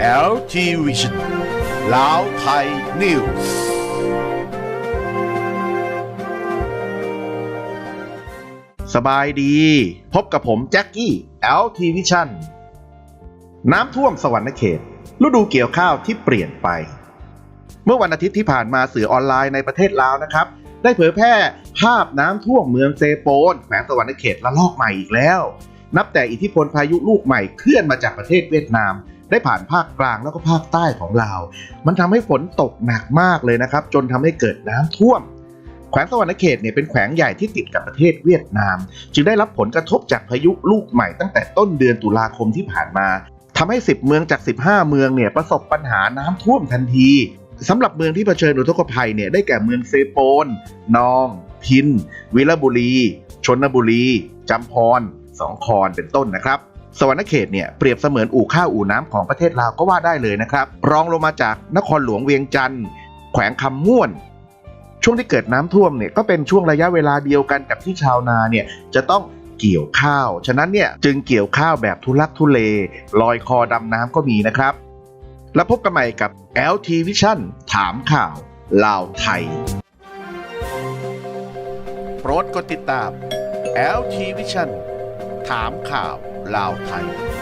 LT Vision ลาวไทยนิวส์สบายดี พบกับผมแจ็คกี้ LT Vision น้ำท่วมสวรรณเขต ฤดูเกี่ยวข้าวที่เปลี่ยนไป เมื่อวันอาทิตย์ที่ผ่านมาสื่อออนไลน์ในประเทศลาวนะครับ ได้เผยแพร่ภาพน้ำท่วมเมืองเซโปนแขวงสวรรณเขตละลอกใหม่อีกแล้ว นับแต่อิทธิพลพายุลูกใหม่เคลื่อนมาจากประเทศเวียดนาม ได้ผ่านภาคกลางแล้วก็ภาคใต้ของลาว มันทำให้ฝนตกหนักมากเลยนะครับ จนทำให้เกิดน้ำท่วม แขวงสวรรณเขตเนี่ยเป็นแขวงใหญ่ที่ติดกับประเทศเวียดนาม จึงได้รับผลกระทบจากพายุลูกใหม่ตั้งแต่ต้นเดือนตุลาคมที่ผ่านมาทำให้ 10 เมืองจาก 15 เมืองเนี่ยประสบปัญหาน้ำท่วมทันทีสำหรับเมืองที่เผชิญอุทกภัยเนี่ยได้แก่เมืองเซโปน นอง พิน วิรบุรี ชนบุรี จำพร สองคอนเป็นต้นนะครับ สวรรณเขตเนี่ยเปรียบเสมือนอู่ข้าวอู่น้ำของประเทศลาวก็ว่าได้เลยนะครับ รองลงมาจากนครหลวงเวียงจันทร์แขวงคำม่วน ช่วงที่เกิดน้ำท่วมเนี่ยก็เป็นช่วงระยะเวลาเดียวกันกับที่ชาวนาเนี่ยจะต้องเกี่ยวข้าว ฉะนั้นเนี่ยจึงเกี่ยวข้าวแบบทุลักทุเลลอยคอดำน้ำก็มีนะครับ แล้วพบกันใหม่กับ LT Vision ถามข่าวลาวไทย โปรดกดติดตาม LT Vision ถามข่าว Lào Thành